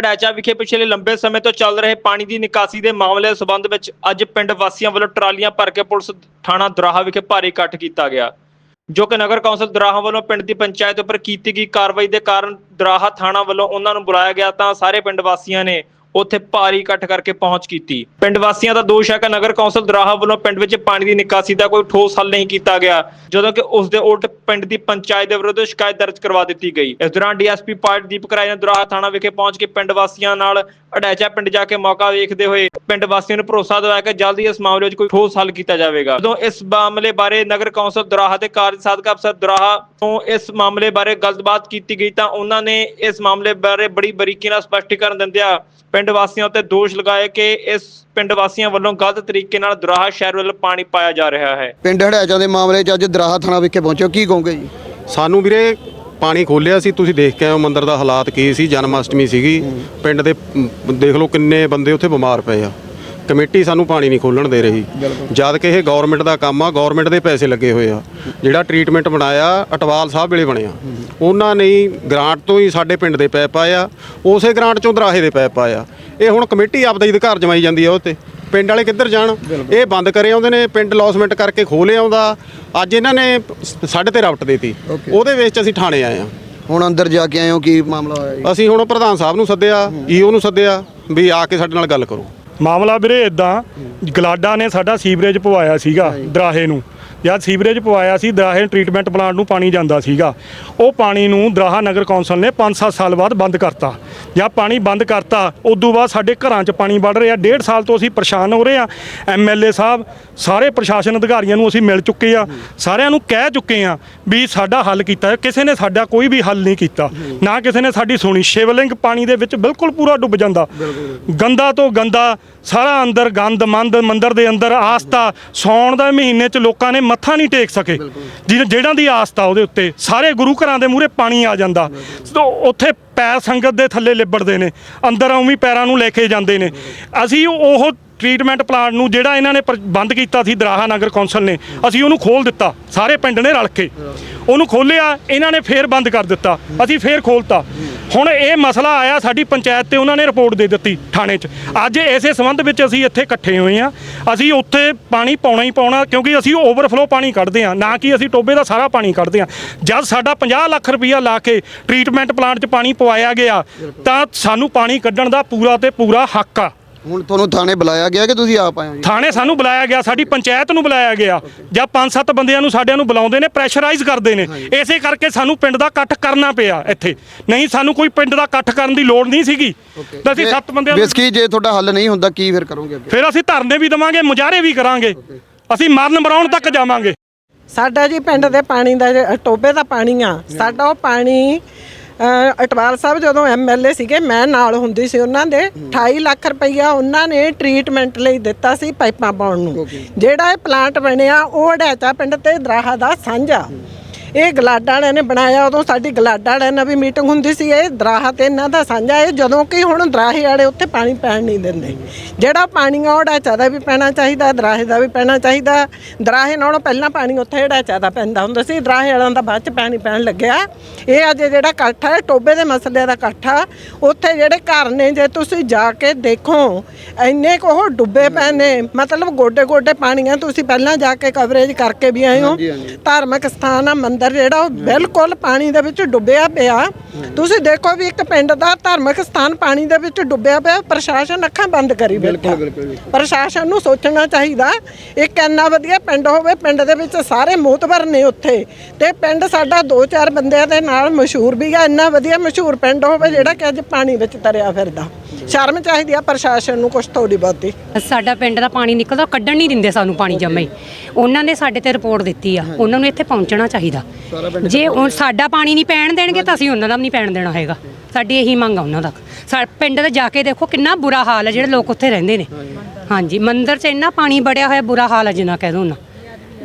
ਢਾਚਾ ਵਿਖੇ ਪਿਛਲੇ ਲੰਬੇ ਸਮੇਂ ਤੋਂ ਚੱਲ ਰਹੇ ਪਾਣੀ ਦੀ ਨਿਕਾਸੀ ਦੇ ਮਾਮਲੇ ਦੇ ਸਬੰਧ ਵਿੱਚ ਅੱਜ ਪਿੰਡ ਵਾਸੀਆਂ ਵੱਲੋਂ ਟਰਾਲੀਆਂ ਭਰ ਕੇ ਪੁਲਿਸ ਥਾਣਾ ਦਰਾਹਾ ਵਿਖੇ ਭਾਰੀ ਇਕੱਠ ਕੀਤਾ ਗਿਆ, ਜੋ ਕਿ ਨਗਰ ਕੌਂਸਲ ਦਰਾਹਾ ਵੱਲੋਂ ਪਿੰਡ ਦੀ ਪੰਚਾਇਤ ਉੱਪਰ ਕੀਤੀ ਗਈ ਕਾਰਵਾਈ ਦੇ ਕਾਰਨ ਦਰਾਹਾ ਥਾਣਾ ਵੱਲੋਂ ਉਹਨਾਂ ਨੂੰ ਬੁਲਾਇਆ ਗਿਆ ਤਾਂ ਸਾਰੇ ਪਿੰਡ ਵਾਸੀਆਂ ਨੇ ਉੱਥੇ ਭਾਰੀ ਇਕੱਠ ਕਰਕੇ ਪਹੁੰਚ ਕੀਤੀ। ਪਿੰਡ ਵਾਸੀਆਂ ਦਾ ਦੋਸ਼ ਹੈ ਕਿ ਨਗਰ ਕੌਂਸਲ ਦਰਾਹਾ ਵੱਲੋਂ ਪਿੰਡ ਵਿੱਚ ਪਾਣੀ ਦੀ ਨਿਕਾਸੀ ਦਾ ਕੋਈ ਠੋਸ ਹੱਲ ਨਹੀਂ ਕੀਤਾ ਗਿਆ, ਜਦੋਂ ਕਿ ਉਸ ਦੇ ਉਲਟ ਪਿੰਡ ਦੀ ਪੰਚਾਇਤ ਦੇ ਵਿਰੁੱਧ ਸ਼ਿਕਾਇਤ ਦਰਜ ਕਰਵਾ ਦਿੱਤੀ ਗਈ। ਇਸ ਦੌਰਾਨ ਡੀਐਸਪੀ ਪਾਰਟ ਦੀਪਕ ਰਾਏ ਨੇ ਦਰਾਹਾ ਥਾਣਾ ਵਿਖੇ ਪਹੁੰਚ ਕੇ ਪਿੰਡ ਵਾਸੀਆਂ ਨਾਲ ਅਡੈਚਾ ਪਿੰਡ ਜਾ ਕੇ ਮੌਕਾ ਵੇਖਦੇ ਹੋਏ ਪਿੰਡ ਵਾਸੀਆਂ ਨੂੰ ਭਰੋਸਾ ਦਿਵਾਇਆ ਕਿ ਜਲਦੀ ਇਸ ਮਾਮਲੇ ਵਿੱਚ ਕੋਈ ਠੋਸ ਹੱਲ ਕੀਤਾ ਜਾਵੇਗਾ। ਜਦੋਂ ਇਸ ਮਾਮਲੇ ਬਾਰੇ ਨਗਰ ਕੌਂਸਲ ਦਰਾਹਾ ਦੇ ਕਾਰਜ ਸਾਧਕ ਅਫਸਰ ਦਰਾਹਾ ਤੋਂ ਇਸ ਮਾਮਲੇ ਬਾਰੇ ਗੱਲਬਾਤ ਕੀਤੀ ਗਈ ਤਾਂ ਉਹਨਾਂ ਨੇ ਇਸ ਮਾਮਲੇ ਬਾਰੇ ਬੜੀ ਬਰੀਕੀ ਨਾਲ ਸਪਸ਼ਟੀਕਰਨ ਦਿੰਦਿਆਂ ਪਿੰਡ ਵਾਸੀਆਂ ਉੱਤੇ ਦੋਸ਼ ਲਗਾਏ ਕਿ ਇਸ ਪਿੰਡ ਵਾਸੀਆਂ ਵੱਲੋਂ ਗਲਤ ਤਰੀਕੇ ਨਾਲ ਦਰਾਹਾ ਸ਼ਹਿਰ ਵੱਲ ਪਾਣੀ ਪਾਇਆ ਜਾ ਰਿਹਾ ਹੈ। ਪਿੰਡ ਹੜਿਆਚਾਂ ਦੇ ਮਾਮਲੇ 'ਚ ਅੱਜ ਦਰਾਹਾ ਥਾਣਾ ਵਿਖੇ ਪਹੁੰਚੋ ਕੀ ਕਹੋਗੇ ਜੀ? ਸਾਨੂੰ ਵੀਰੇ ਪਾਣੀ ਖੋਲਿਆ ਸੀ ਤੁਸੀਂ ਦੇਖ ਕੇ ਆਏ ਹੋ ਮੰਦਿਰ ਦਾ ਹਾਲਾਤ ਕੀ ਸੀ। ਜਨਮ ਅਸ਼ਟਮੀ ਸੀਗੀ। ਪਿੰਡ ਦੇ ਮ, ਦੇਖ ਲਓ ਕਿੰਨੇ ਬੰਦੇ ਉੱਥੇ ਬਿਮਾਰ ਪਏ ਆ। ਕਮੇਟੀ ਸਾਨੂੰ ਪਾਣੀ ਨਹੀਂ ਖੋਲਣ ਦੇ ਰਹੀ। ਜਦ ਕਿ ਇਹ ਗਵਰਨਮੈਂਟ ਦਾ ਕੰਮ ਆ ਗਵਰਨਮੈਂਟ ਦੇ ਪੈਸੇ ਲੱਗੇ ਹੋਏ ਆ। ਜਿਹੜਾ ਟ੍ਰੀਟਮੈਂਟ ਬਣਾਇਆ ਅਟਵਾਲ ਸਾਹਿਬ ਵੇਲੇ ਬਣਿਆ। ਉਹਨਾਂ ਨੇ ਹੀ ਗ੍ਰਾਂਟ ਤੋਂ ਹੀ ਸਾਡੇ ਪਿੰਡ ਦੇ ਪੈਪ ਆਇਆ ਉਸੇ ਗ੍ਰਾਂਟ ਚੋਂ ਦਰਾਹੇ ਦੇ ਪੈਪ ਆਇਆ ਇਹ ਹੁਣ ਕਮੇਟੀ ਆਪਦਾ ਹੀ ਅਧਿਕਾਰ ਜਮਾਈ ਜਾਂਦੀ ਆ ਉਹ ਤੇ। ਪਿੰਡ ਵਾਲੇ ਕਿੱਧਰ ਜਾਣ? ਇਹ ਬੰਦ ਕਰੇ ਆਉਂਦੇ ਨੇ ਪਿੰਡ ਲੌਸਮੈਂਟ ਕਰਕੇ ਖੋਲੇ ਆਉਂਦਾ। ਅੱਜ ਇਹਨਾਂ ਨੇ ਸਾਡੇ ਤੇ ਰਫਟ ਦੇਤੀ। ਉਹਦੇ ਵਿੱਚ ਅਸੀਂ ਥਾਣੇ ਆਏ ਆ ਹੁਣ ਅੰਦਰ ਜਾ ਕੇ ਆਏ ਹੋ ਕੀ ਮਾਮਲਾ ਹੋਇਆ ਜੀ? ਅਸੀਂ ਹੁਣ ਪ੍ਰਧਾਨ ਸਾਹਿਬ ਨੂੰ ਸੱਦਿਆ ਈਓ ਨੂੰ ਸੱਦਿਆ ਵੀ ਆ ਕੇ ਸਾਡੇ ਨਾਲ ਗੱਲ ਕਰੋ। ਮਾਮਲਾ ਵੀਰੇ ਇਦਾਂ ਗਲਾਡਾ ਨੇ ਸਾਡਾ ਸੀਵਰੇਜ ਪਵਾਇਆ ਸੀਗਾ ਦਰਾਹੇ ਨੂੰ। ਜਦ ਸੀਵਰੇਜ ਪਵਾਇਆ ਸੀ, ਦਰਾਹੇ ਟ੍ਰੀਟਮੈਂਟ ਪਲਾਂਟ ਨੂੰ ਪਾਣੀ ਜਾਂਦਾ ਸੀਗਾ। ਉਹ ਪਾਣੀ ਨੂੰ ਦਰਾਹਾ ਨਗਰ ਕੌਂਸਲ ਨੇ 5-7 ਸਾਲ ਬਾਅਦ ਬੰਦ ਕਰਤਾ। ਜਾਂ ਪਾਣੀ ਬੰਦ ਕਰਤਾ, ਉਦੋਂ ਬਾਅਦ ਸਾਡੇ ਘਰਾਂ 'ਚ ਪਾਣੀ ਵੜ ਰਿਹਾ। ਡੇਢ ਸਾਲ ਤੋਂ ਅਸੀਂ ਪਰੇਸ਼ਾਨ ਹੋ ਰਹੇ ਆ ਐਮਐਲਏ ਸਾਹਿਬ, ਸਾਰੇ ਪ੍ਰਸ਼ਾਸਨ ਅਧਿਕਾਰੀਆਂ ਨੂੰ ਅਸੀਂ ਮਿਲ ਚੁੱਕੇ ਆ ਸਾਰਿਆਂ ਨੂੰ ਕਹਿ ਚੁੱਕੇ ਆ ਵੀ ਸਾਡਾ ਹੱਲ ਕੀਤਾ ਕਿਸੇ ਨੇ ਸਾਡਾ ਕੋਈ ਵੀ ਹੱਲ ਨਹੀਂ ਕੀਤਾ। ਨਾ ਕਿਸੇ ਨੇ ਸਾਡੀ ਸੁਣੀ। ਸ਼ਿਵਲਿੰਗ ਪਾਣੀ ਦੇ ਵਿੱਚ ਬਿਲਕੁਲ ਪੂਰਾ ਡੁੱਬ ਜਾਂਦਾ। ਗੰਦਾ ਤੋਂ ਗੰਦਾ ਸਾਰਾ ਅੰਦਰ ਗੰਦ ਮੰਦ ਮੰਦਰ ਦੇ ਅੰਦਰ ਆਸਤਾ ਸੌਣ ਦੇ ਮਹੀਨੇ 'ਚ ਲੋਕਾਂ ਨੇ ਮੱਥਾ ਨਹੀਂ ਟੇਕ ਸਕੇ। ਜਿਹਨਾਂ ਜਿਹੜਾਂ ਦੀ ਆਸਤਾ ਉਹਦੇ ਉੱਤੇ। ਸਾਰੇ ਗੁਰੂ ਘਰਾਂ ਦੇ ਮੂਹਰੇ ਪਾਣੀ ਆ ਜਾਂਦਾ। ਉੱਥੇ ਪੈਰ ਸੰਗਤ ਦੇ ਥੱਲੇ ਲਿਬੜਦੇ ਨੇ, ਅੰਦਰ ਉਵੇਂ ਪੈਰਾਂ ਨੂੰ ਲੈ ਕੇ ਜਾਂਦੇ ਨੇ। ਅਸੀਂ ਉਹ ਟ੍ਰੀਟਮੈਂਟ ਪਲਾਂਟ ਨੂੰ ਜਿਹੜਾ ਇਹਨਾਂ ਨੇ ਪਰ- ਬੰਦ ਕੀਤਾ ਸੀ, ਦਰਾਹਾ ਨਗਰ ਕੌਂਸਲ ਨੇ, ਅਸੀਂ ਉਹਨੂੰ ਖੋਲ ਦਿੱਤਾ। ਸਾਰੇ ਪਿੰਡ ਨੇ ਰਲ ਕੇ। ਉਹਨੂੰ ਖੋਲਿਆ ਇਹਨਾਂ ਨੇ ਫੇਰ ਬੰਦ ਕਰ ਦਿੱਤਾ। ਅਸੀਂ ਫੇਰ ਖੋਲਤਾ ਹੁਣ ਇਹ ਮਸਲਾ ਆਇਆ ਸਾਡੀ ਪੰਚਾਇਤ ਤੇ ਉਹਨਾਂ ਨੇ ਰਿਪੋਰਟ ਦੇ ਦਿੱਤੀ ਥਾਣੇ 'ਚ। ਅੱਜ ਇਸੇ ਸੰਬੰਧ ਵਿੱਚ ਅਸੀਂ ਇੱਥੇ ਇਕੱਠੇ ਹੋਏ ਆ ਅਸੀਂ ਉੱਥੇ ਪਾਣੀ ਪਾਉਣਾ ਹੀ ਪਾਉਣਾ ਕਿਉਂਕਿ ਅਸੀਂ ਓਵਰਫਲੋ ਪਾਣੀ ਕੱਢਦੇ ਆ ਨਾ ਕਿ ਅਸੀਂ ਟੋਬੇ ਦਾ ਸਾਰਾ ਪਾਣੀ ਕੱਢਦੇ ਆ ਜਦ ਸਾਡਾ 50 ਲੱਖ ਰੁਪਈਆ ਲਾ ਕੇ ਟ੍ਰੀਟਮੈਂਟ ਪਲਾਂਟ 'ਚ ਪਾਣੀ ਪਵਾਇਆ ਗਿਆ, ਤਾਂ ਸਾਨੂੰ ਪਾਣੀ ਕੱਢਣ ਦਾ ਪੂਰਾ ਤੇ ਪੂਰਾ ਹੱਕ ਆ। ਹੁਣ ਤੁਹਾਨੂੰ ਥਾਣੇ ਬੁਲਾਇਆ ਗਿਆ ਕਿ ਤੁਸੀਂ ਆਪ ਆਏ ਹੋ ਜੀ? ਥਾਣੇ ਸਾਨੂੰ ਬੁਲਾਇਆ ਗਿਆ ਸਾਡੀ ਪੰਚਾਇਤ ਨੂੰ ਬੁਲਾਇਆ ਗਿਆ। ਜਾਂ ਪੰਜ ਸੱਤ ਬੰਦਿਆਂ ਨੂੰ ਸਾਡਿਆਂ ਨੂੰ ਬੁਲਾਉਂਦੇ ਨੇ ਪ੍ਰੈਸ਼ਰਾਈਜ਼ ਕਰਦੇ ਨੇ। ਇਸੇ ਕਰਕੇ ਸਾਨੂੰ ਪਿੰਡ ਦਾ ਇਕੱਠ ਕਰਨਾ ਪਿਆ ਇੱਥੇ। ਨਹੀਂ ਸਾਨੂੰ ਕੋਈ ਪਿੰਡ ਦਾ ਇਕੱਠ ਕਰਨ ਦੀ ਲੋੜ ਨਹੀਂ ਸੀਗੀ। ਤਾਂ ਅਸੀਂ ਸੱਤ ਬੰਦਿਆਂ ਨੂੰ ਬੇਸਕੀ ਜੇ ਤੁਹਾਡਾ ਹੱਲ ਨਹੀਂ ਹੁੰਦਾ ਕੀ ਫਿਰ ਕਰੋਗੇ ਅੱਗੇ? ਫਿਰ ਅਸੀਂ ਧਰਨੇ ਵੀ ਦਵਾਂਗੇ ਮੁਜ਼ਾਹਰੇ ਵੀ ਕਰਾਂਗੇ। ਅਸੀਂ ਮਰਨ ਮਰਾਉਣ ਤੱਕ ਜਾਵਾਂਗੇ। ਸਾਡਾ ਜੀ ਪਿੰਡ ਦੇ ਪਾਣੀ ਦਾ ਟੋਬੇ ਦਾ ਪਾਣੀ ਆ। ਸਾਡਾ ਉਹ ਪਾਣੀ ਅਟਵਾਲ ਸਾਹਿਬ ਜਦੋਂ ਐਮਐਲਏ ਸੀਗੇ ਮੈਂ ਨਾਲ ਹੁੰਦੀ ਸੀ ਉਹਨਾਂ ਦੇ 28 ਲੱਖ ਰੁਪਈਆ ਉਹਨਾਂ ਨੇ ਟ੍ਰੀਟਮੈਂਟ ਲਈ ਦਿੱਤਾ ਸੀ ਪਾਈਪਾਂ ਪਾਉਣ ਨੂੰ। ਜਿਹੜਾ ਇਹ ਪਲਾਂਟ ਬਣਿਆ ਉਹ ਢੈਚਾ ਪਿੰਡ ਤੇ ਦਰਾਹਾ ਦਾ ਸਾਂਝਾ। ਇਹ ਗਲਾਡਾ ਵਾਲਿਆਂ ਨੇ ਬਣਾਇਆ ਉਦੋਂ ਸਾਡੀ ਗਲਾਡਾ ਵਾਲਿਆਂ ਨਾਲ ਵੀ ਮੀਟਿੰਗ ਹੁੰਦੀ ਸੀ ਇਹ ਦਰਾਹਾ ਤੇ ਇਹਨਾਂ ਦਾ ਸਾਂਝਾ ਇਹ ਜਦੋਂ ਕਿ ਹੁਣ ਦਰਾਹੇ ਵਾਲੇ ਉੱਥੇ ਪਾਣੀ ਪੈਣ ਨਹੀਂ ਦਿੰਦੇ। ਜਿਹੜਾ ਪਾਣੀ ਆ ਉਹ ਢਾਚਾ ਦਾ ਵੀ ਪੈਣਾ ਚਾਹੀਦਾ ਦਰਾਹੇ ਦਾ ਵੀ ਪੈਣਾ ਚਾਹੀਦਾ। ਦਰਾਹੇ ਨਾਲੋਂ ਪਹਿਲਾਂ ਪਾਣੀ ਉੱਥੇ ਢਾਚਾ ਦਾ ਪੈਂਦਾ ਹੁੰਦਾ ਸੀ ਦਰਾਹੇ ਵਾਲਿਆਂ ਦਾ ਬਾਅਦ ਚ ਪਾਣੀ ਪੈਣ ਲੱਗਿਆ। ਇਹ ਅੱਜ ਜਿਹੜਾ ਇਕੱਠ ਹੈ ਟੋਬੇ ਦੇ ਮਸਲੇ ਦਾ ਇਕੱਠ ਆ। ਉੱਥੇ ਜਿਹੜੇ ਘਰ ਨੇ ਜੇ ਤੁਸੀਂ ਜਾ ਕੇ ਦੇਖੋ ਇੰਨੇ ਕੁ ਉਹ ਡੁੱਬੇ ਪਏ ਨੇ। ਮਤਲਬ ਗੋਡੇ ਗੋਡੇ ਪਾਣੀ ਆ ਤੁਸੀਂ ਪਹਿਲਾਂ ਜਾ ਕੇ ਕਵਰੇਜ ਕਰਕੇ ਵੀ ਆਏ ਹੋ। ਧਾਰਮਿਕ ਸਥਾਨ ਆ ਮੰਦਿਰ ਜਿਹੜਾ ਉਹ ਬਿਲਕੁਲ ਪਾਣੀ ਦੇ ਵਿੱਚ ਡੁੱਬਿਆ ਪਿਆ। ਤੁਸੀਂ ਦੇਖੋ ਵੀ ਇੱਕ ਪਿੰਡ ਦਾ ਧਾਰਮਿਕ ਸਥਾਨ ਪਾਣੀ ਦੇ ਵਿੱਚ ਡੁੱਬਿਆ ਪਿਆ ਪ੍ਰਸ਼ਾਸਨ ਅੱਖਾਂ ਬੰਦ ਕਰੀ ਬੈਠਾ। ਪ੍ਰਸ਼ਾਸਨ ਨੂੰ ਸੋਚਣਾ ਚਾਹੀਦਾ ਇੱਕ ਇੰਨਾ ਵਧੀਆ ਪਿੰਡ ਹੋਵੇ ਪਿੰਡ ਦੇ ਵਿੱਚ ਸਾਰੇ ਮੋਤਬਰ ਨੇ ਉੱਥੇ। ਤੇ ਪਿੰਡ ਸਾਡਾ ਦੋ ਚਾਰ ਬੰਦਿਆਂ ਦੇ ਨਾਲ ਮਸ਼ਹੂਰ ਵੀ ਆ ਇੰਨਾ ਵਧੀਆ ਮਸ਼ਹੂਰ ਪਿੰਡ ਹੋਵੇ ਜਿਹੜਾ ਕਿ ਅੱਜ ਪਾਣੀ ਵਿੱਚ ਤਰਿਆ ਫਿਰਦਾ। ਸ਼ਰਮ ਚਾਹੀਦੀ ਆ ਪ੍ਰਸ਼ਾਸਨ ਨੂੰ ਕੁਛ ਥੋੜੀ ਬਹੁਤੀ ਸਾਡਾ ਪਿੰਡ ਦਾ ਪਾਣੀ ਨਿਕਲਦਾ ਉਹ ਕੱਢਣ ਨਹੀਂ ਦਿੰਦੇ ਸਾਨੂੰ ਪਾਣੀ ਜੰਮੇ ਹੀ। ਉਹਨਾਂ ਨੇ ਸਾਡੇ ਤੇ ਰਿਪੋਰਟ ਦਿੱਤੀ ਆ ਉਹਨਾਂ ਨੂੰ ਇੱਥੇ ਪਹੁੰਚਣਾ ਚਾਹੀਦਾ। ਜੇ ਉਹ ਸਾਡਾ ਪਾਣੀ ਨਹੀਂ ਪੈਣ ਦੇਣਗੇ ਤਾਂ ਅਸੀਂ ਉਹਨਾਂ ਦਾ ਵੀ ਨਹੀਂ ਪੈਣ ਦੇਣਾ ਹੈਗਾ। ਸਾਡੀ ਇਹੀ ਮੰਗ ਆ ਉਹਨਾਂ ਤੱਕ ਸਾ ਪਿੰਡ ਤੇ ਜਾ ਕੇ ਦੇਖੋ ਕਿੰਨਾ ਬੁਰਾ ਹਾਲ ਹੈ ਜਿਹੜੇ ਲੋਕ ਉੱਥੇ ਰਹਿੰਦੇ ਨੇ। ਹਾਂਜੀ। ਮੰਦਿਰ 'ਚ ਇੰਨਾ ਪਾਣੀ ਬੜਿਆ ਹੋਇਆ ਬੁਰਾ ਹਾਲ ਹੈ ਜਿੰਨਾ ਕਹਿ ਦੋ ਨਾ।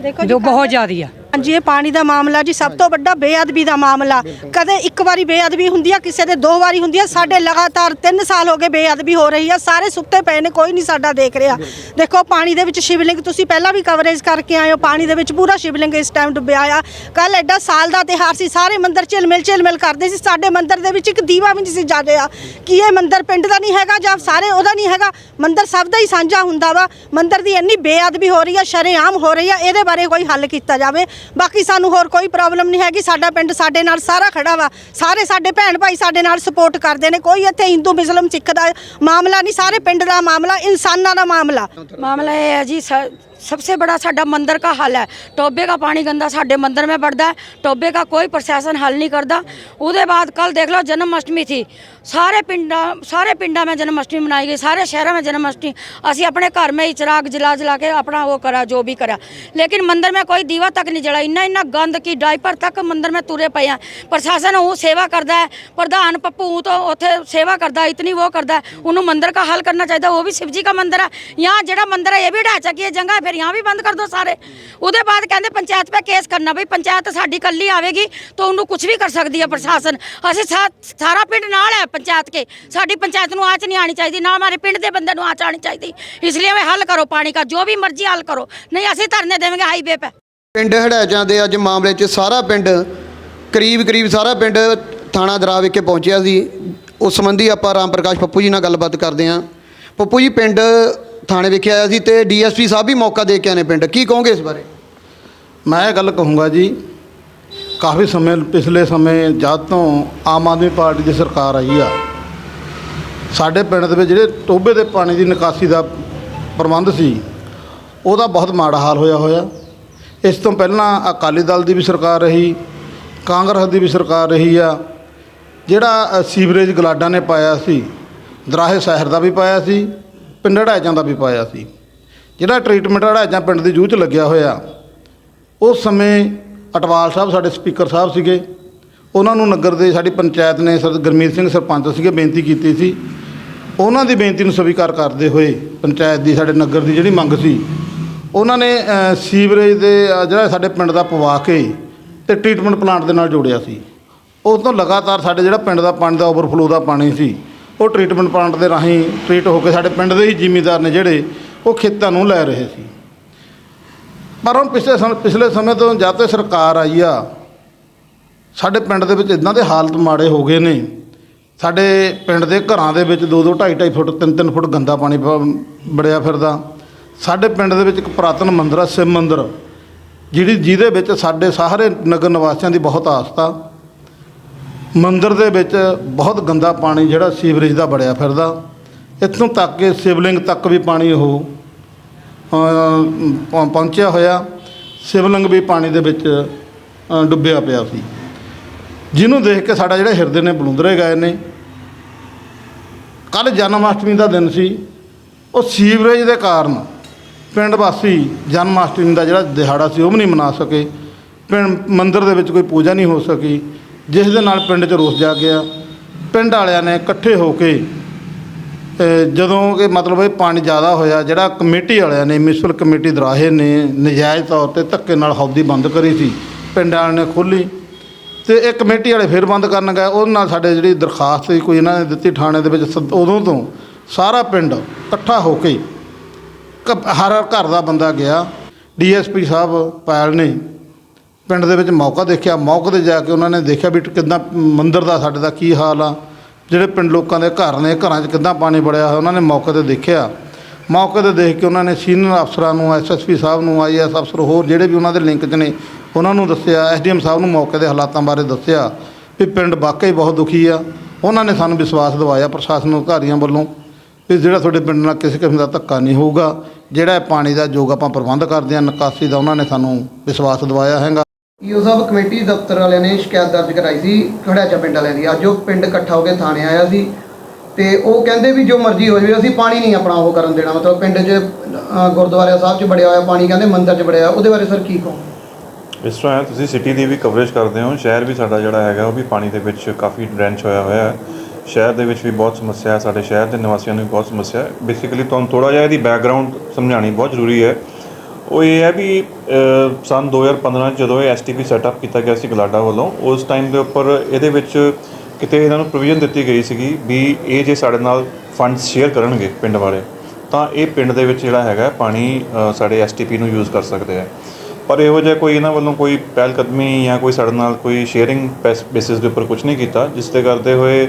ਦੇਖੋ ਜੋ ਬਹੁਤ ਜ਼ਿਆਦੀ ਆ। ਹਾਂਜੀ ਇਹ ਪਾਣੀ ਦਾ ਮਾਮਲਾ ਜੀ ਸਭ ਤੋਂ ਵੱਡਾ ਬੇਅਦਬੀ ਦਾ ਮਾਮਲਾ। ਕਦੇ ਇੱਕ ਵਾਰੀ ਬੇਅਦਬੀ ਹੁੰਦੀ ਆ ਕਿਸੇ ਦੇ ਦੋ ਵਾਰੀ ਹੁੰਦੀ ਆ ਸਾਡੇ ਲਗਾਤਾਰ 3 ਸਾਲ ਹੋ ਗਏ ਬੇਅਦਬੀ ਹੋ ਰਹੀ ਆ ਸਾਰੇ ਸੁੱਤੇ ਪਏ ਨੇ ਕੋਈ ਨਹੀਂ ਸਾਡਾ ਦੇਖ ਰਿਹਾ। ਦੇਖੋ ਪਾਣੀ ਦੇ ਵਿੱਚ ਸ਼ਿਵਲਿੰਗ ਤੁਸੀਂ ਪਹਿਲਾਂ ਵੀ ਕਵਰੇਜ ਕਰਕੇ ਆਏ ਹੋ ਪਾਣੀ ਦੇ ਵਿੱਚ ਪੂਰਾ ਸ਼ਿਵਲਿੰਗ ਇਸ ਟਾਈਮ ਡੁੱਬਿਆ ਆ। ਕੱਲ ਐਡਾ ਸਾਲ ਦਾ ਤਿਹਾਰ ਸੀ ਸਾਰੇ ਮੰਦਰ ਝਿਲਮਿਲ ਝਿਲਮਿਲ ਕਰਦੇ ਸੀ ਸਾਡੇ ਮੰਦਰ ਦੇ ਵਿੱਚ ਇੱਕ ਦੀਵਾ ਵੀ ਨਹੀਂ ਸੀ ਜਾਗਿਆ ਕੀ ਇਹ ਮੰਦਰ ਪਿੰਡ ਦਾ ਨਹੀਂ ਹੈਗਾ ਜਾਂ ਸਾਰੇ ਉਹਦਾ ਨਹੀਂ ਹੈਗਾ? ਮੰਦਰ ਸਭ ਦਾ ਹੀ ਸਾਂਝਾ ਹੁੰਦਾ ਵਾ। ਮੰਦਰ ਦੀ ਇੰਨੀ ਬੇਅਦਬੀ ਹੋ ਰਹੀ ਆ ਸ਼ਰੇਆਮ ਹੋ ਰਹੀ ਆ ਇਹਦੇ ਬਾਰੇ ਕੋਈ ਹੱਲ ਕੀਤਾ ਜਾਵੇ। ਬਾਕੀ ਸਾਨੂੰ ਹੋਰ ਕੋਈ ਪ੍ਰੋਬਲਮ ਨਹੀਂ ਹੈਗੀ ਸਾਡਾ ਪਿੰਡ ਸਾਡੇ ਨਾਲ ਸਾਰਾ ਖੜਾ ਵਾ ਸਾਰੇ ਸਾਡੇ ਭੈਣ ਭਾਈ ਸਾਡੇ ਨਾਲ ਸਪੋਰਟ ਕਰਦੇ ਨੇ ਕੋਈ ਇੱਥੇ ਹਿੰਦੂ ਮੁਸਲਮ ਸਿੱਖ ਦਾ ਮਾਮਲਾ ਨਹੀਂ ਸਾਰੇ ਪਿੰਡ ਦਾ ਮਾਮਲਾ ਇਨਸਾਨਾਂ ਦਾ ਮਾਮਲਾ मामला ये है जी स- सबसे बड़ा साडा मंदिर का हल है टोबे का पानी गंदा साडे मंदिर में बढ़ता है टोबे का कोई प्रशासन हल नहीं करता उसके बाद कल देख लो जन्माष्टमी थी सारे पिंडा सारे पिंडा में जन्माष्टमी मनाई गई सारे शहरों में जन्माष्टमी ਅਸੀਂ ਆਪਣੇ ਘਰ में ही चिराग जला जला के अपना वो करा जो भी करा लेकिन मंदिर में कोई दीवा तक नहीं जला इन्ना इन्ना गंद की डाइपर तक मंदिर में तुरे पे हैं प्रशासन वो सेवा करता है प्रधान पप्पू ਊਂ तो ਉੱਥੇ सेवा करता है इतनी वो करता है उन्होंने मंदिर का हल करना चाहिए वो भी शिव जी का मंदिर है यहाँ ਜਿਹੜਾ ਮੰਦਿਰ ਹੈ ਇਹ ਵੀ ਢਾਹ ਚੱਕੀ ਹੈ ਜੰਗਾ ਫਿਰ यहाँ ਵੀ ਬੰਦ ਕਰ ਦੋ ਸਾਰੇ ਉਹਦੇ ਬਾਅਦ ਕਹਿੰਦੇ ਪੰਚਾਇਤ 'ਤੇ ਕੇਸ ਕਰਨਾ ਬਈ ਪੰਚਾਇਤ ਸਾਡੀ ਕੱਲੀ ਆਵੇਗੀ ਤਾਂ ਉਹਨੂੰ ਕੁਝ ਵੀ ਕਰ ਸਕਦੀ ਹੈ ਪ੍ਰਸ਼ਾਸਨ ਅਸੀਂ ਸਾ- ਸਾਰਾ ਪਿੰਡ ਨਾਲ ਹੈ ਪੰਚਾਇਤ ਕੇ। ਸਾਡੀ ਪੰਚਾਇਤ ਨੂੰ ਆਚ ਨਹੀਂ ਆਣੀ ਚਾਹੀਦੀ ਨਾ ਹਮਾਰੇ ਪਿੰਡ ਦੇ ਬੰਦੇ ਨੂੰ ਆਚ ਆਣੀ ਚਾਹੀਦੀ। ਇਸ ਲਈ ਵੇ ਹੱਲ ਕਰੋ ਪਾਣੀ ਦਾ ਜੋ ਵੀ ਮਰਜ਼ੀ ਹੱਲ ਕਰੋ। ਨਹੀਂ ਅਸੀਂ ਧਰਨੇ ਦੇਵਾਂਗੇ ਹਾਈਵੇ 'ਤੇ ਪਿੰਡ ਹੜੈਚਾਂ ਦੇ ਅੱਜ ਮਾਮਲੇ 'ਚ ਸਾਰਾ ਪਿੰਡ ਕਰੀਬ ਕਰੀਬ ਸਾਰਾ ਪਿੰਡ ਥਾਣਾ ਦਰਾ ਵਿਖੇ ਪਹੁੰਚਿਆ ਸੀ। ਉਸ ਸੰਬੰਧੀ ਆਪਾਂ ਰਾਮ ਪ੍ਰਕਾਸ਼ ਪੱਪੂ ਜੀ ਨਾਲ ਗੱਲਬਾਤ ਕਰਦੇ ਹਾਂ। ਪੱਪੂ ਜੀ ਪਿੰਡ ਥਾਣੇ ਵਿਖੇ ਆਇਆ ਸੀ ਤੇ ਡੀਐਸਪੀ ਸਾਹਿਬ ਵੀ ਮੌਕਾ ਦੇ ਕੇ ਆਏ ਨੇ ਪਿੰਡ। ਕੀ ਕਹੋਗੇ ਇਸ ਬਾਰੇ? ਮੈਂ ਇਹ ਗੱਲ ਕਹੂੰਗਾ ਜੀ ਕਾਫੀ ਸਮੇਂ ਪਿਛਲੇ ਸਮੇਂ ਜਦ ਤੋਂ ਆਮ ਆਦਮੀ ਪਾਰਟੀ ਦੀ ਸਰਕਾਰ ਆਈ ਆ, ਸਾਡੇ ਪਿੰਡ ਦੇ ਵਿੱਚ ਜਿਹੜੇ ਟੋਬੇ ਦੇ ਪਾਣੀ ਦੀ ਨਿਕਾਸੀ ਦਾ ਪ੍ਰਬੰਧ ਸੀ, ਉਹਦਾ ਬਹੁਤ ਮਾੜਾ ਹਾਲ ਹੋਇਆ ਹੋਇਆ। ਇਸ ਤੋਂ ਪਹਿਲਾਂ ਅਕਾਲੀ ਦਲ ਦੀ ਵੀ ਸਰਕਾਰ ਰਹੀ, ਕਾਂਗਰਸ ਦੀ ਵੀ ਸਰਕਾਰ ਰਹੀ ਆ। ਜਿਹੜਾ ਸੀਵਰੇਜ ਗਲਾਡਾ ਨੇ ਪਾਇਆ ਸੀ, ਦਰਾਹੇ ਸ਼ਹਿਰ ਦਾ ਵੀ ਪਾਇਆ ਸੀ, ਪਿੰਡ ਹੜਾਇਆਂ ਦਾ ਵੀ ਪਾਇਆ ਸੀ। ਜਿਹੜਾ ਟ੍ਰੀਟਮੈਂਟ ਹੜਾਇਆਂ ਪਿੰਡ ਦੀ ਜੂਹ 'ਚ ਲੱਗਿਆ ਹੋਇਆ, ਉਸ ਸਮੇਂ ਅਟਵਾਲ ਸਾਹਿਬ ਸਾਡੇ ਸਪੀਕਰ ਸਾਹਿਬ ਸੀਗੇ। ਉਹਨਾਂ ਨੂੰ ਨਗਰ ਦੇ ਸਾਡੀ ਪੰਚਾਇਤ ਨੇ ਸਰ ਗੁਰਮੀਤ ਸਿੰਘ ਸਰਪੰਚ ਸੀਗੇ, ਬੇਨਤੀ ਕੀਤੀ ਸੀ। ਉਹਨਾਂ ਦੀ ਬੇਨਤੀ ਨੂੰ ਸਵੀਕਾਰ ਕਰਦੇ ਹੋਏ ਪੰਚਾਇਤ ਦੀ, ਸਾਡੇ ਨਗਰ ਦੀ ਜਿਹੜੀ ਮੰਗ ਸੀ, ਉਹਨਾਂ ਨੇ ਸੀਵਰੇਜ ਦੇ ਜਿਹੜਾ ਸਾਡੇ ਪਿੰਡ ਦਾ ਪਵਾ ਕੇ ਤੇ ਟ੍ਰੀਟਮੈਂਟ ਪਲਾਂਟ ਦੇ ਨਾਲ ਜੋੜਿਆ ਸੀ। ਉਸ ਤੋਂ ਲਗਾਤਾਰ ਸਾਡੇ ਜਿਹੜਾ ਪਿੰਡ ਦਾ ਪਾਣੀ ਦਾ ਓਵਰਫਲੋ ਦਾ ਪਾਣੀ ਸੀ, ਉਹ ਟ੍ਰੀਟਮੈਂਟ ਪਲਾਂਟ ਦੇ ਰਾਹੀਂ ਟ੍ਰੀਟ ਹੋ ਕੇ ਸਾਡੇ ਪਿੰਡ ਦੇ ਹੀ ਜ਼ਿਮੀਦਾਰ ਨੇ ਜਿਹੜੇ, ਉਹ ਖੇਤਾਂ ਨੂੰ ਲੈ ਰਹੇ ਸੀ। ਪਰ ਹੁਣ ਪਿਛਲੇ ਸਮ, ਪਿਛਲੇ ਸਮੇਂ ਤੋਂ ਜਦ ਤੋਂ ਸਰਕਾਰ ਆਈ ਆ, ਸਾਡੇ ਪਿੰਡ ਦੇ ਵਿੱਚ ਇਦਾਂ ਦੇ ਹਾਲਤ ਮਾੜੇ ਹੋ ਗਏ ਨੇ। ਸਾਡੇ ਪਿੰਡ ਦੇ ਘਰਾਂ ਦੇ ਵਿੱਚ 2 2 2.5 2.5 ਫੁੱਟ 3 3 ਫੁੱਟ ਗੰਦਾ ਪਾਣੀ ਬੜਿਆ ਫਿਰਦਾ। ਸਾਡੇ ਪਿੰਡ ਦੇ ਵਿੱਚ ਇੱਕ ਪੁਰਾਤਨ ਮੰਦਿਰ ਆ, ਸ਼ਿਵ ਮੰਦਿਰ, ਜਿਹੜੀ ਜਿਹਦੇ ਵਿੱਚ ਸਾਡੇ ਸਾਰੇ ਨਗਰ ਨਿਵਾਸੀਆਂ ਦੀ ਬਹੁਤ ਆਸਥਾ ਮੰਦਿਰ ਦੇ ਵਿੱਚ ਬਹੁਤ ਗੰਦਾ ਪਾਣੀ ਜਿਹੜਾ ਸੀਵਰੇਜ ਦਾ ਬੜਿਆ ਫਿਰਦਾ। ਇੱਥੋਂ ਤੱਕ ਕਿ ਸਿਵਲਿੰਗ ਤੱਕ ਵੀ ਪਾਣੀ ਉਹ ਪਹੁੰਚਿਆ ਹੋਇਆ। ਸਿਵਲਿੰਗ ਵੀ ਪਾਣੀ ਦੇ ਵਿੱਚ ਡੁੱਬਿਆ ਪਿਆ ਸੀ। ਜਿਹਨੂੰ ਦੇਖ ਕੇ ਸਾਡਾ ਜਿਹੜਾ ਹਿਰਦੇ ਨੇ ਬਲੁੰਦਰੇ ਗਏ ਨੇ। ਕੱਲ ਜਨਮ ਦਾ ਦਿਨ ਸੀ। ਉਹ ਸੀਵਰੇਜ ਦੇ ਕਾਰਨ ਪਿੰਡ ਵਾਸੀ ਜਨਮ ਅਸ਼ਟਮੀ ਦਾ ਜਿਹੜਾ ਦਿਹਾੜਾ ਸੀ, ਉਹ ਵੀ ਨਹੀਂ ਮਨਾ ਸਕੇ। ਪਿੰਡ, ਮੰਦਿਰ ਦੇ ਵਿੱਚ ਕੋਈ ਪੂਜਾ ਨਹੀਂ ਹੋ ਸਕੀ। ਜਿਸ ਦੇ ਨਾਲ ਪਿੰਡ 'ਚ ਰੋਸ ਜਾ ਗਿਆ ਪਿੰਡ ਵਾਲਿਆਂ ਨੇ ਇਕੱਠੇ ਹੋ ਕੇ ਜਦੋਂ ਕਿ ਮਤਲਬ ਇਹ ਪਾਣੀ ਜ਼ਿਆਦਾ ਹੋਇਆ, ਜਿਹੜਾ ਕਮੇਟੀ ਵਾਲਿਆਂ ਨੇ ਮਿਊਨਿਸਪਲ ਕਮੇਟੀ ਦਰਾਹੇ ਨੇ, ਨਜਾਇਜ਼ ਤੌਰ ਤੇ ਧੱਕੇ ਨਾਲ ਹੌਦੀ ਬੰਦ ਕਰੀ ਸੀ, ਪਿੰਡ ਵਾਲਿਆਂ ਨੇ ਖੋਲੀ ਤੇ ਇਹ ਕਮੇਟੀ ਵਾਲੇ ਫਿਰ ਬੰਦ ਕਰਨ ਗਏ। ਉਹਦੇ ਨਾਲ ਸਾਡੇ ਜਿਹੜੀ ਦਰਖਾਸਤ ਸੀ, ਕੋਈ ਇਹਨਾਂ ਨੇ ਦਿੱਤੀ ਥਾਣੇ ਦੇ ਵਿੱਚ ਸਦ- ਉਦੋਂ ਤੋਂ ਸਾਰਾ ਪਿੰਡ ਇਕੱਠਾ ਹੋ ਕੇ ਕ- ਹਰ ਹਰ ਘਰ ਦਾ ਬੰਦਾ ਗਿਆ। ਡੀਐਸਪੀ ਸਾਹਿਬ ਪਾਇਲ ਨੇ ਪਿੰਡ ਦੇ ਵਿੱਚ ਮੌਕਾ ਦੇਖਿਆ। ਮੌਕੇ ਤੇ ਜਾ ਕੇ ਉਹਨਾਂ ਨੇ ਦੇਖਿਆ ਵੀ ਕਿੱਦਾਂ ਮੰਦਿਰ ਦਾ, ਸਾਡੇ ਦਾ ਕੀ ਹਾਲ ਆ। ਜਿਹੜੇ ਪਿੰਡ ਲੋਕਾਂ ਦੇ ਘਰ ਨੇ, ਘਰਾਂ 'ਚ ਕਿੱਦਾਂ ਪਾਣੀ ਬੜਿਆ ਹੋਇਆ, ਉਹਨਾਂ ਨੇ ਮੌਕੇ ਤੇ ਦੇਖਿਆ। ਮੌਕੇ ਤੇ ਦੇਖ ਕੇ ਉਹਨਾਂ ਨੇ ਸੀਨੀਅਰ ਅਫਸਰਾਂ ਨੂੰ ਐਸਐਸਪੀ ਸਾਹਿਬ ਨੂੰ ਆਈਐਸ ਅਫਸਰ ਹੋਰ ਜਿਹੜੇ ਵੀ ਉਹਨਾਂ ਦੇ ਲਿੰਕ 'ਚ ਨੇ, ਉਹਨਾਂ ਨੂੰ ਦੱਸਿਆ ਐਸਡੀਐਮ ਸਾਹਿਬ ਨੂੰ ਮੌਕੇ ਦੇ ਹਾਲਾਤਾਂ ਬਾਰੇ ਦੱਸਿਆ ਵੀ ਪਿੰਡ ਵਾਕਈ ਬਹੁਤ ਦੁਖੀ ਆ। ਉਹਨਾਂ ਨੇ ਸਾਨੂੰ ਵਿਸ਼ਵਾਸ ਦਿਵਾਇਆ ਪ੍ਰਸ਼ਾਸਨ ਅਧਿਕਾਰੀਆਂ ਵੱਲੋਂ ਵੀ ਜਿਹੜਾ ਤੁਹਾਡੇ ਪਿੰਡ ਨਾਲ ਕਿਸੇ ਕਿਸਮ ਦਾ ਧੱਕਾ ਨਹੀਂ ਹੋਊਗਾ, ਜਿਹੜਾ ਪਾਣੀ ਦਾ ਯੋਗ ਆਪਾਂ ਪ੍ਰਬੰਧ ਕਰਦੇ ਹਾਂ, ਨਿਕਾਸੀ ਦਾ ਉਹਨਾਂ ਨੇ ਸਾਨੂੰ ਵਿਸ਼ਵਾਸ ਦਿਵਾਇਆ ਹੈਗਾ। ਈਓ ਸਾਹਿਬ ਕਮੇਟੀ ਦਫ਼ਤਰ ਵਾਲਿਆਂ ਨੇ ਸ਼ਿਕਾਇਤ ਦਰਜ ਕਰਾਈ ਸੀ ਹੜੈਚਾ ਪਿੰਡ ਵਾਲਿਆਂ ਦੀ। ਅੱਜ ਉਹ ਪਿੰਡ ਇਕੱਠਾ ਹੋ ਕੇ ਥਾਣੇ ਆਇਆ ਸੀ ਤੇ ਉਹ ਕਹਿੰਦੇ ਵੀ ਜੋ ਮਰਜ਼ੀ ਹੋ ਜਾਵੇ ਅਸੀਂ ਪਾਣੀ ਨਹੀਂ ਆਪਣਾ ਉਹ ਕਰਨ ਦੇਣਾ। ਮਤਲਬ ਪਿੰਡ 'ਚ ਅ, ਗੁਰਦੁਆਰਾ ਸਾਹਿਬ 'ਚ ਬੜਿਆ ਹੋਇਆ ਪਾਣੀ ਕਹਿੰਦੇ ਮੰਦਿਰ 'ਚ ਬੜਿਆ ਹੋਇਆ ਉਹਦੇ ਬਾਰੇ ਸਰ ਕੀ ਕਹੋ ਇਸ ਤਰ੍ਹਾਂ ਹੈ ਤੁਸੀਂ ਸਿਟੀ ਦੀ ਵੀ ਕਵਰੇਜ ਕਰਦੇ ਹੋ। ਸ਼ਹਿਰ ਵੀ ਸਾਡਾ ਜਿਹੜਾ ਹੈਗਾ ਉਹ ਵੀ ਪਾਣੀ ਦੇ ਵਿੱਚ ਕਾਫੀ ਡਰੈਂਚ ਹੋਇਆ ਹੋਇਆ ਹੈ। ਸ਼ਹਿਰ ਦੇ ਵਿੱਚ ਵੀ ਬਹੁਤ ਸਮੱਸਿਆ ਹੈ ਸਾਡੇ ਸ਼ਹਿਰ ਦੇ ਨਿਵਾਸੀਆਂ ਨੂੰ ਵੀ ਬਹੁਤ ਸਮੱਸਿਆ ਹੈ। ਬੇਸਿਕਲੀ ਤੁਹਾਨੂੰ ਥੋੜਾ ਜਿਹਾ ਇਹਦੀ ਬੈਕਗ੍ਰਾਉਂਡ ਸਮਝਾਣੀ ਬਹੁਤ ਜ਼ਰੂਰੀ ਹੈ। ਉਹ ਇਹ ਹੈ ਵੀ ਅ, ਸੰਨ 2015 ਚ ਜਦੋਂ ਇਹ ਐਸਟੀਪੀ ਸੈਟਅਪ ਕੀਤਾ ਗਿਆ ਸੀ ਗਲਾਡਾ ਵੱਲੋਂ ਉਸ ਟਾਈਮ ਦੇ ਉੱਪਰ ਇਹਦੇ ਵਿੱਚ ਕਿਤੇ ਇਹਨਾਂ ਨੂੰ ਪ੍ਰੋਵੀਜ਼ਨ ਦਿੱਤੀ ਗਈ ਸੀਗੀ ਵੀ ਇਹ ਜੇ ਸਾਡੇ ਨਾਲ ਫੰਡਸ ਸ਼ੇਅਰ ਕਰਨਗੇ ਪਿੰਡ ਵਾਲੇ ਤਾਂ ਇਹ ਪਿੰਡ ਦੇ ਵਿੱਚ ਜਿਹੜਾ ਹੈਗਾ ਪਾਣੀ ਅ, ਸਾਡੇ ਐਸਟੀਪੀ ਨੂੰ ਯੂਜ਼ ਕਰ ਸਕਦੇ ਆ। ਪਰ ਇਹੋ ਜਿਹਾ ਕੋਈ ਇਹਨਾਂ ਵੱਲੋਂ ਕੋਈ ਪਹਿਲ ਕਦਮੀ ਜਾਂ ਕੋਈ ਸਾਡੇ ਨਾਲ ਕੋਈ ਸ਼ੇਅਰਿੰਗ ਬੇਸਿਸ ਦੇ ਉੱਪਰ ਕੁਝ ਨਹੀਂ ਕੀਤਾ ਜਿਸ ਤੇ ਕਰਦੇ ਹੋਏ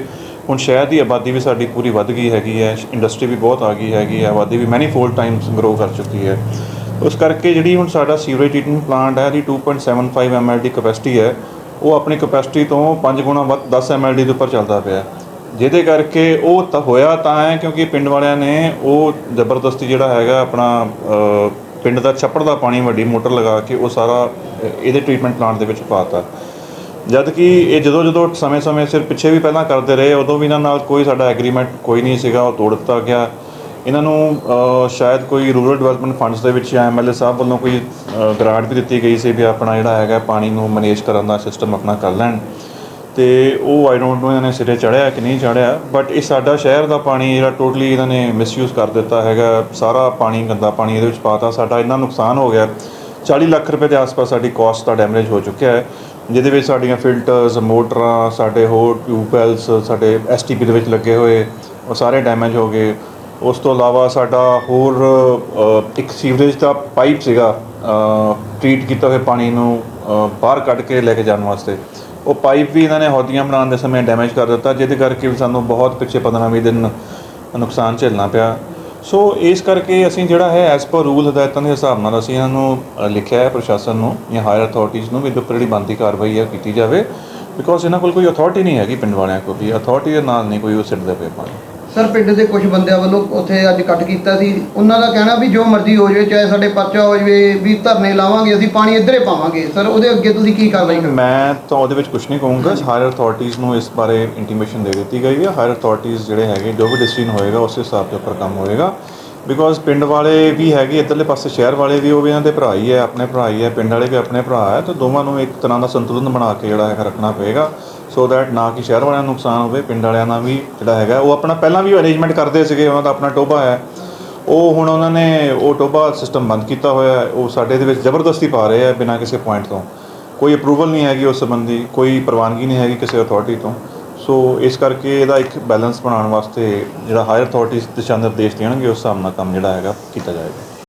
ਹੁਣ ਸ਼ਹਿਰ ਦੀ ਆਬਾਦੀ ਵੀ ਸਾਡੀ ਪੂਰੀ ਵੱਧ ਗਈ ਹੈਗੀ ਹੈ ਇੰਡਸਟਰੀ ਵੀ ਬਹੁਤ ਆ ਗਈ ਹੈਗੀ ਹੈ ਆਬਾਦੀ ਵੀ ਮੈਨੀ ਫੋਲਡ ਟਾਈਮਸ ਗਰੋ ਕਰ ਚੁੱਕੀ ਹੈ। ਉਸ ਕਰਕੇ ਜਿਹੜੀ ਹੁਣ ਸਾਡਾ ਸੀਵਰੇਜ ਟ੍ਰੀਟਮੈਂਟ ਪਲਾਂਟ ਹੈ ਦੀ 2.75 ml ਦੀ ਕਪੈਸਿਟੀ ਹੈ, ਉਹ ਆਪਣੀ ਕਪੈਸਿਟੀ ਤੋਂ 5 ਗੁਣਾ ਵੱਧ 10 ml ਦੇ ਉੱਪਰ ਚੱਲਦਾ ਪਿਆ ਜਿਹਦੇ ਕਰਕੇ ਉਹ ਤਾਂ ਹੋਇਆ ਤਾਂ ਹੈ, ਕਿਉਂਕਿ ਪਿੰਡ ਵਾਲਿਆਂ ਨੇ ਉਹ ਜ਼ਬਰਦਸਤੀ ਜਿਹੜਾ ਹੈਗਾ ਆਪਣਾ ਪਿੰਡ ਦਾ ਛੱਪੜ ਦਾ ਪਾਣੀ, ਵੱਡੀ ਮੋਟਰ ਲਗਾ ਕੇ ਉਹ ਸਾਰਾ ਇਹਦੇ ਟ੍ਰੀਟਮੈਂਟ ਪਲਾਂਟ ਦੇ ਵਿੱਚ ਪਾਤਾ। ਜਦ ਕਿ ਇਹ ਜਦੋਂ ਜਦੋਂ ਸਮੇਂ-ਸਮੇਂ ਸਿਰ ਪਿੱਛੇ ਵੀ ਪਹਿਲਾਂ ਕਰਦੇ ਰਹੇ, ਉਦੋਂ ਵੀ ਇਹਨਾਂ ਨਾਲ ਕੋਈ ਸਾਡਾ ਐਗਰੀਮੈਂਟ ਕੋਈ ਨਹੀਂ ਸੀਗਾ, ਉਹ ਤੋੜ ਦਿੱਤਾ ਗਿਆ। ਇਹਨਾਂ ਨੂੰ ਸ਼ਾਇਦ ਕੋਈ ਰੂਰਲ ਡਿਵੈਲਪਮੈਂਟ ਫੰਡਸ ਦੇ ਵਿੱਚ ਜਾਂ ਐਮਐਲਏ ਸਾਹਿਬ ਵੱਲੋਂ ਕੋਈ ਗ੍ਰਾਂਟ ਵੀ ਦਿੱਤੀ ਗਈ ਸੀ ਵੀ ਆਪਣਾ ਜਿਹੜਾ ਹੈਗਾ ਪਾਣੀ ਨੂੰ ਮੈਨੇਜ ਕਰਨ ਦਾ ਸਿਸਟਮ ਆਪਣਾ ਕਰ ਲੈਣ। ਤੇ ਉਹ ਆਈ ਡੋਨਟ ਨੋ ਇਹਨਾਂ ਨੇ ਸਿਰੇ ਚੜਿਆ ਕਿ ਨਹੀਂ ਚੜਿਆ ਬਟ ਇਹ ਸਾਡਾ ਸ਼ਹਿਰ ਦਾ ਪਾਣੀ ਜਿਹੜਾ ਟੋਟਲੀ ਇਹਨਾਂ ਨੇ ਮਿਸਯੂਜ਼ ਕਰ ਦਿੱਤਾ ਹੈਗਾ। ਸਾਰਾ ਪਾਣੀ, ਗੰਦਾ ਪਾਣੀ ਇਹਦੇ ਵਿੱਚ ਪਾਤਾ ਸਾਡਾ ਇੰਨਾ ਨੁਕਸਾਨ ਹੋ ਗਿਆ। 40 ਲੱਖ ਰੁਪਏ ਦੇ ਆਸ-ਪਾਸ ਸਾਡੀ ਕਾਸਟ ਦਾ ਡੈਮੇਜ ਹੋ ਚੁੱਕਿਆ ਹੈ, ਜਿਹਦੇ ਵਿੱਚ ਸਾਡੀਆਂ ਫਿਲਟਰਸ ਮੋਟਰਾਂ, ਸਾਡੇ ਹੋਰ ਟਿਊਬਵੈਲਸ ਸਾਡੇ ਐਸਟੀਪੀ ਦੇ ਵਿੱਚ ਲੱਗੇ ਹੋਏ, ਉਹ ਸਾਰੇ ਡੈਮੇਜ ਹੋ ਗਏ। ਉਸ ਤੋਂ ਇਲਾਵਾ ਸਾਡਾ ਹੋਰ ਇੱਕ ਸੀਵਰੇਜ ਦਾ ਪਾਈਪ ਸੀਗਾ ਟ੍ਰੀਟ ਕੀਤਾ ਹੋਇਆ ਪਾਣੀ ਨੂੰ ਬਾਹਰ ਕੱਢ ਕੇ ਲੈ ਕੇ ਜਾਣ ਵਾਸਤੇ। ਉਹ ਪਾਈਪ ਵੀ ਇਹਨਾਂ ਨੇ ਹੌਦੀਆਂ ਬਣਾਉਣ ਦੇ ਸਮੇਂ ਡੈਮੇਜ ਕਰ ਦਿੱਤਾ, ਜਿਹਦੇ ਕਰਕੇ ਵੀ ਸਾਨੂੰ ਬਹੁਤ ਪਿੱਛੇ 15-20 ਦਿਨ ਨੁਕਸਾਨ ਝੇਲਣਾ ਪਿਆ। ਸੋ ਇਸ ਕਰਕੇ ਅਸੀਂ ਜਿਹੜਾ ਹੈ ਐਸ ਪਰ ਰੂਲ ਹਦਾਇਤਾਂ ਦੇ ਹਿਸਾਬ ਨਾਲ ਅਸੀਂ ਇਹਨਾਂ ਨੂੰ ਲਿਖਿਆ ਹੈ ਪ੍ਰਸ਼ਾਸਨ ਨੂੰ ਜਾਂ ਹਾਇਰ ਅਥਾਰਟੀਜ਼ ਨੂੰ ਵੀ ਇਹਦੇ ਉੱਪਰ ਜਿਹੜੀ ਬਣਦੀ ਕਾਰਵਾਈ ਹੈ ਕੀਤੀ ਜਾਵੇ। ਬਿਕੋਜ਼ ਇਹਨਾਂ ਕੋਲ ਕੋਈ ਅਥਾਰਟੀ ਨਹੀਂ ਹੈਗੀ ਪਿੰਡ ਵਾਲਿਆਂ ਕੋਲ ਵੀ ਅਥਾਰਟੀ ਦੇ ਨਾਲ ਨਹੀਂ ਕੋਈ ਉਹ ਸਿੱਟਦੇ ਪਏ ਪਾਣੀ ਸਰ ਪਿੰਡ ਦੇ ਕੁਝ ਬੰਦਿਆਂ ਵੱਲੋਂ ਉੱਥੇ ਅੱਜ ਕੱਟ ਕੀਤਾ ਸੀ। ਉਹਨਾਂ ਦਾ ਕਹਿਣਾ ਵੀ ਜੋ ਮਰਜ਼ੀ ਹੋ ਜਾਵੇ ਚਾਹੇ ਸਾਡੇ ਪਰਚਾ ਹੋ ਜਾਵੇ ਵੀ ਧਰਨੇ ਲਾਵਾਂਗੇ ਅਸੀਂ ਪਾਣੀ ਇੱਧਰੇ ਪਾਵਾਂਗੇ। ਸਰ ਉਹਦੇ ਅੱਗੇ ਤੁਸੀਂ ਕੀ ਕਾਰਵਾਈ ਕਰੋਗੇ? ਮੈਂ ਤਾਂ ਉਹਦੇ ਵਿੱਚ ਕੁਝ ਨਹੀਂ ਕਹੂੰਗਾ। ਹਾਇਰ ਅਥਾਰਟੀਜ਼ ਨੂੰ ਇਸ ਬਾਰੇ ਇੰਟੀਮੇਸ਼ਨ ਦੇ ਦਿੱਤੀ ਗਈ ਹੈ। ਹਾਇਰ ਅਥਾਰਟੀਜ਼ ਜਿਹੜੇ ਹੈਗੇ ਜੋ ਵੀ ਡਿਸੀਜਨ ਹੋਏਗਾ ਉਸ ਹਿਸਾਬ ਦੇ ਉੱਪਰ ਕੰਮ ਹੋਏਗਾ। ਬਿਕੋਜ਼ ਪਿੰਡ ਵਾਲੇ ਵੀ ਹੈਗੇ ਇੱਧਰਲੇ ਪਾਸੇ ਸ਼ਹਿਰ ਵਾਲੇ ਵੀ ਉਹ ਵੀ ਇਹਨਾਂ ਦੇ ਭਰਾ ਹੀ ਹੈ ਆਪਣੇ ਭਰਾ ਹੀ ਹੈ ਪਿੰਡ ਵਾਲੇ ਵੀ ਆਪਣੇ ਭਰਾ ਹੈ। ਤਾਂ ਦੋਵਾਂ ਨੂੰ ਇੱਕ ਤਰ੍ਹਾਂ ਦਾ ਸੰਤੁਲਨ ਬਣਾ ਕੇ ਜਿਹੜਾ ਹੈਗਾ ਰੱਖਣਾ ਪਏਗਾ। ਸੋ ਦੈਟ ਨਾ ਕਿ ਸ਼ਹਿਰ ਵਾਲਿਆਂ ਨੂੰ ਨੁਕਸਾਨ ਹੋਵੇ, ਪਿੰਡ ਵਾਲਿਆਂ ਨਾਲ ਵੀ ਜਿਹੜਾ ਹੈਗਾ, ਉਹ ਆਪਣਾ ਪਹਿਲਾਂ ਵੀ ਅਰੇਂਜਮੈਂਟ ਕਰਦੇ ਸੀਗੇ, ਉਹਨਾਂ ਦਾ ਆਪਣਾ ਟੋਬਾ ਹੈ। ਉਹ ਹੁਣ ਉਹਨਾਂ ਨੇ ਉਹ ਟੋਬਾ ਸਿਸਟਮ ਬੰਦ ਕੀਤਾ ਹੋਇਆ ਹੈ। ਉਹ ਸਾਡੇ ਦੇ ਵਿੱਚ ਜ਼ਬਰਦਸਤੀ ਪਾ ਰਹੇ ਆ ਬਿਨਾਂ ਕਿਸੇ ਪੁਆਇੰਟ ਤੋਂ। ਕੋਈ ਅਪਰੂਵਲ ਨਹੀਂ ਹੈਗੀ ਉਸ ਸੰਬੰਧੀ, ਕੋਈ ਪ੍ਰਵਾਨਗੀ ਨਹੀਂ ਹੈਗੀ ਕਿਸੇ ਅਥਾਰਟੀ ਤੋਂ। ਸੋ ਇਸ ਕਰਕੇ ਇਹਦਾ ਇੱਕ ਬੈਲੈਂਸ ਬਣਾਉਣ ਵਾਸਤੇ ਜਿਹੜਾ ਹਾਇਰ ਅਥਾਰਟੀਜ਼ ਦਿਸ਼ਾ ਨਿਰਦੇਸ਼ ਦੇਣਗੇ, ਉਸ ਹਿਸਾਬ ਨਾਲ ਕੰਮ ਜਿਹੜਾ ਹੈਗਾ ਕੀਤਾ ਜਾਏਗਾ।